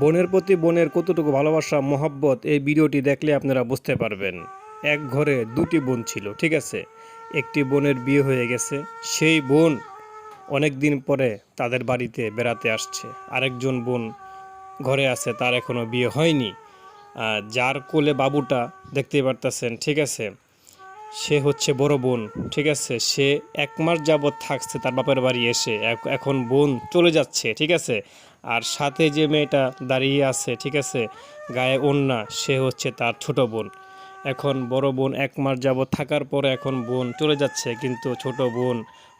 বোনের প্রতি বোনের কতটুকু ভালোবাসা, মহব্বত, এই ভিডিওটি দেখলে আপনারা বুঝতে পারবেন। এক ঘরে দুটি বোন ছিল, ঠিক আছে? একটি বোনের বিয়ে হয়ে গেছে, সেই বোন অনেক দিন পরে তাদের বাড়িতে বেড়াতে আসছে। আরেকজন বোন ঘরে আছে, তার এখনও বিয়ে হয়নি। যার কোলে বাবুটা দেখতেই পারতেছেন, ঠিক আছে? সে হচ্ছে বড় বোন, ঠিক আছে? সে এক মাস যাবৎ থাকছে, তার বাপের বাড়ি এসে। এখন বোন চলে যাচ্ছে, ঠিক আছে? আর সাথে যে মেয়েটা দাঁড়িয়ে আছে, ঠিক আছে? গায়ে ওন্না সে হচ্ছে তার ছোট বোন। এখন বড় বোন এক মাস যাবৎ থাকার পরে এখন বোন চলে যাচ্ছে, কিন্তু ছোট বোন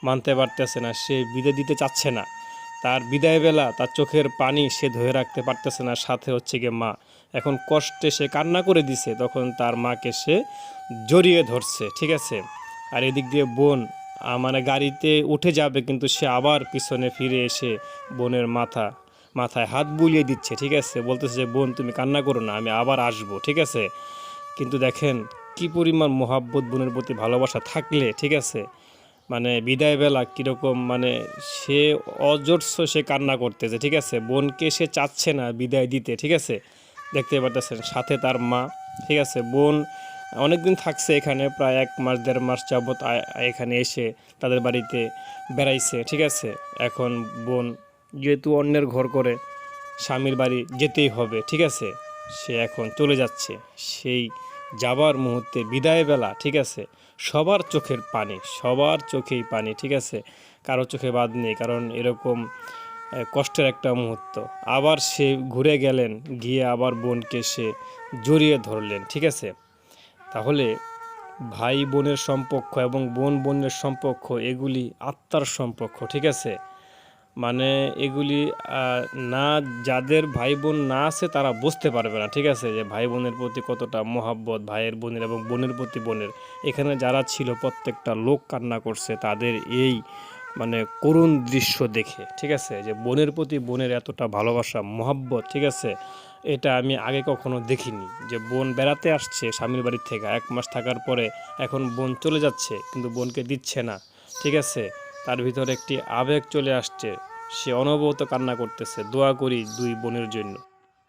মানতে পারতেছে না, সে বিদে দিতে চাচ্ছে না। তার বিদায় বেলা তার চোখের পানি সে ধরে রাখতে পারতেছে না, সাথে হচ্ছে গিয়ে মা। এখন কষ্টে সে কান্না করে দিছে, তখন তার মাকে সে জড়িয়ে ধরছে, ঠিক আছে? আর এদিক দিয়ে বোন মানে গাড়িতে উঠে যাবে, কিন্তু সে আবার পিছনে ফিরে এসে বোনের মাথা, মাথায় হাত বুলিয়ে দিচ্ছে, ঠিক আছে? বলতেছে যে, বোন, তুমি কান্না করো না, আমি আবার আসব ঠিক আছে? কিন্তু দেখেন কি পরিমাণ মোহাব্বত বোনের প্রতি ভালোবাসা থাকলে, ঠিক আছে? মানে বিদায় বেলা কীরকম মানে সে অজস্র সে কান্না করতেছে, ঠিক আছে? বোনকে সে চাচ্ছে না বিদায় দিতে, ঠিক আছে? দেখতে পারতেছেন, সাথে তার মা, ঠিক আছে? বোন অনেকদিন থাকছে এখানে, প্রায় এক মাস, দেড় মাস যাবত আ- এখানে এসে তাদের বাড়িতে বেড়াইছে, ঠিক আছে? এখন বোন যেহেতু অন্যের ঘর করে, স্বামীর বাড়ি যেতেই হবে, ঠিক আছে? সে এখন চলে যাচ্ছে, সেই যাবার মুহূর্তে বিদায় বেলা, ঠিক আছে? সবার চোখের পানি, সবার চোখেই পানি, ঠিক আছে? কারও চোখে বাদ নেই, কারণ এরকম কষ্টের একটা মুহূর্ত। আবার সে ঘুরে গেলেন, গিয়ে আবার বোনকে সে জড়িয়ে ধরলেন, ঠিক আছে? তাহলে ভাই বোনের সম্পর্ক এবং বোন বোনের সম্পর্ক, এগুলি আত্মার সম্পর্ক, ঠিক আছে? মানে এগুলি না, যাদের ভাই বোন না আছে তারা বুঝতে পারবে না, ঠিক আছে? যে ভাই বোনের প্রতি কতটা মহাব্বত, ভাইয়ের বোনের এবং বোনের প্রতি বোনের। এখানে যারা ছিল প্রত্যেকটা লোক কান্না করছে, তাদের এই মানে করুণ দৃশ্য দেখে, ঠিক আছে? যে বোনের প্রতি বোনের এতটা ভালোবাসা, মহাব্বত, ঠিক আছে? এটা আমি আগে কখনো দেখিনি। যে বোন বেড়াতে আসছে স্বামীর বাড়ি থেকে, এক মাস থাকার পরে এখন বোন চলে যাচ্ছে, কিন্তু বোনকে দিচ্ছে না, ঠিক আছে? তার ভিতরে একটি আবেগ চলে আসছে। সে অনবরত কান্না করতেছে। দোয়া করি দুই বোনের জন্য।